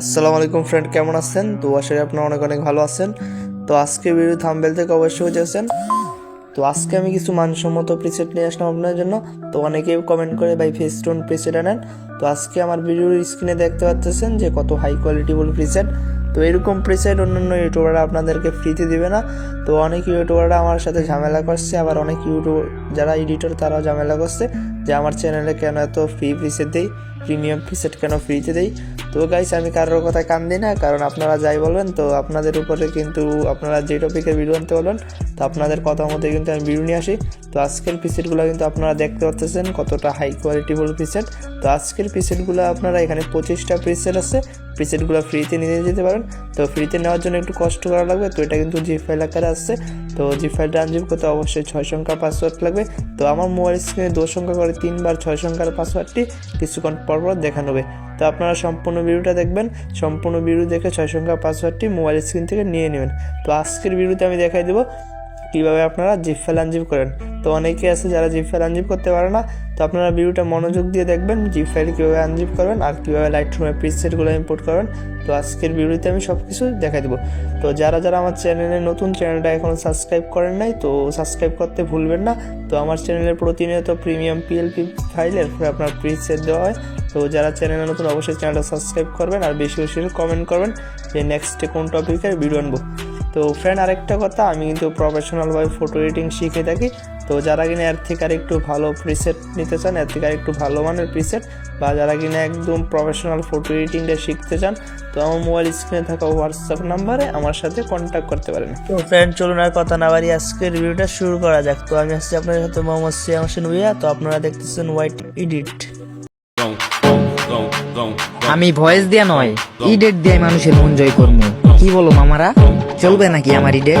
আসসালামু আলাইকুম ফ্রেন্ড কেমন আছেন? তো করি আপনারা অনেক অনেক ভালো আছেন। তো আজকে ভিডিও থাম্বেল থেকে অবশ্যই বুঝেছেন। তো আজকে আমি কিছু মানসম্মত প্রিসেট নিয়ে আসলাম আপনার জন্য। তো অনেকেই কমেন্ট করে, ভাই ফেস্টোন প্রিসেট আনেন। তো আজকে আমার ভিডিওর স্ক্রিনে দেখতে পাচ্ছেন যে কত হাই কোয়ালিটিফুল প্রিসেট তো এরকম প্রিসেট অন্যান্য ইউটিউবাররা আপনাদেরকে ফ্রিতে দিবে না। তো অনেক ইউটিউবাররা আমার সাথে ঝামেলা করছে। আবার অনেক ইউটিউব যারা এডিটর তারাও ঝামেলা করছে যে আমার চ্যানেলে কেন এত ফ্রি প্রিসেট দেই? প্রিমিয়াম প্রিসেট কেন ফ্রিতে দেই? তো গাইস আমি কারোর কথায় কান দিই না, কারণ আপনারা যাই বলবেন তো আপনাদের উপরে কিন্তু আপনারা যে টপিকের ভিডিও আনতে বলবেন তো আপনাদের কথা মতো কিন্তু আমি ভিডিও নিয়ে আসি। তো আজকের পিসেটগুলো কিন্তু আপনারা দেখতে পাচ্ছেন কতটা হাই কোয়ালিটিফুল পিসেট তো আজকের পিসেটগুলো আপনারা এখানে পঁচিশটা পিসেট আছে প্রিসেটগুলো ফ্রিতে নিয়ে যেতে পারেন। তো ফ্রিতে নেওয়ার জন্য একটু কষ্ট করা লাগবে। তো এটা কিন্তু জি ফাইল আকারে আসছে। তো জি ফাইলটা আনজিপ করতে অবশ্যই ছয় সংখ্যার পাসওয়ার্ড লাগবে। তো আমার মোবাইল স্ক্রিনে দু সংখ্যা করে তিনবার ছয় সংখ্যার পাসওয়ার্ডটি কিছুক্ষণ পর পর দেখানো হবে। তো আপনারা সম্পূর্ণ ভিডিওটা দেখবেন। সম্পূর্ণ ভিডিও দেখে ছয় সংখ্যার পাসওয়ার্ডটি মোবাইল স্ক্রিন থেকে নিয়ে নেবেন। তো আজকের ভিডিওতে আমি দেখাই দেবো কীভাবে আপনারা জিপ ফাইল আনজিপ করেন। তো অনেকে আছে যারা জিপ ফাইল আনজিপ করতে পারে না, তো আপনারা ভিডিওটা মনোযোগ দিয়ে দেখবেন, জিপ ফাইল কীভাবে আনজিপ করবেন আর কীভাবে লাইট রুমে পিকচারগুলো ইম্পোর্ট করবেন। তো আজকের ভিডিওতে আমি সব কিছু দেখাই দেবো। তো যারা যারা আমার চ্যানেলে নতুন চ্যানেলটা এখনও সাবস্ক্রাইব করেন নাই, তো সাবস্ক্রাইব করতে ভুলবেন না। তো আমার চ্যানেলে প্রতিনিয়ত প্রিমিয়াম পিএলপি ফাইলের আপনার প্রিসেট দেওয়া হয়। তো যারা চ্যানেলে নতুন, অবশ্যই চ্যানেলটা সাবস্ক্রাইব করবেন আর বেশি বেশি কমেন্ট করবেন যে নেক্সটে কোন টপিকের ভিডিও আনব। তো ফ্রেন্ড আরেকটা কথা, আমি কিন্তু প্রফেশনালভাবে ফটো এডিটিং শিখে থাকি। তো যারা কিনা এর থেকে আর একটু ভালো প্রিসেট নিতে চান এর থেকে আর একটু ভালো মানের প্রিসেট বা যারা কিনা একদম প্রফেশনাল ফটো এডিটিংটা শিখতে চান তো আমার মোবাইল স্ক্রিনে থাকা হোয়াটসঅ্যাপ নাম্বারে আমার সাথে কন্ট্যাক্ট করতে পারেন। তো ফ্রেন্ড চলুন আর কথা না বাড়ি আজকে রিভিউটা শুরু করা যাক। তো আমি আসছি আপনাদের সাথে মোহাম্মদ সিয়াম হোসেন ভুইয়া তো আপনারা দেখতেছেন হোয়াইট এডিট আমি ভয়েস দিয়া নয় ইডেট দিয়ে মানুষের মন জয় করব কি বলো মামারা? চলবে নাকি আমার edit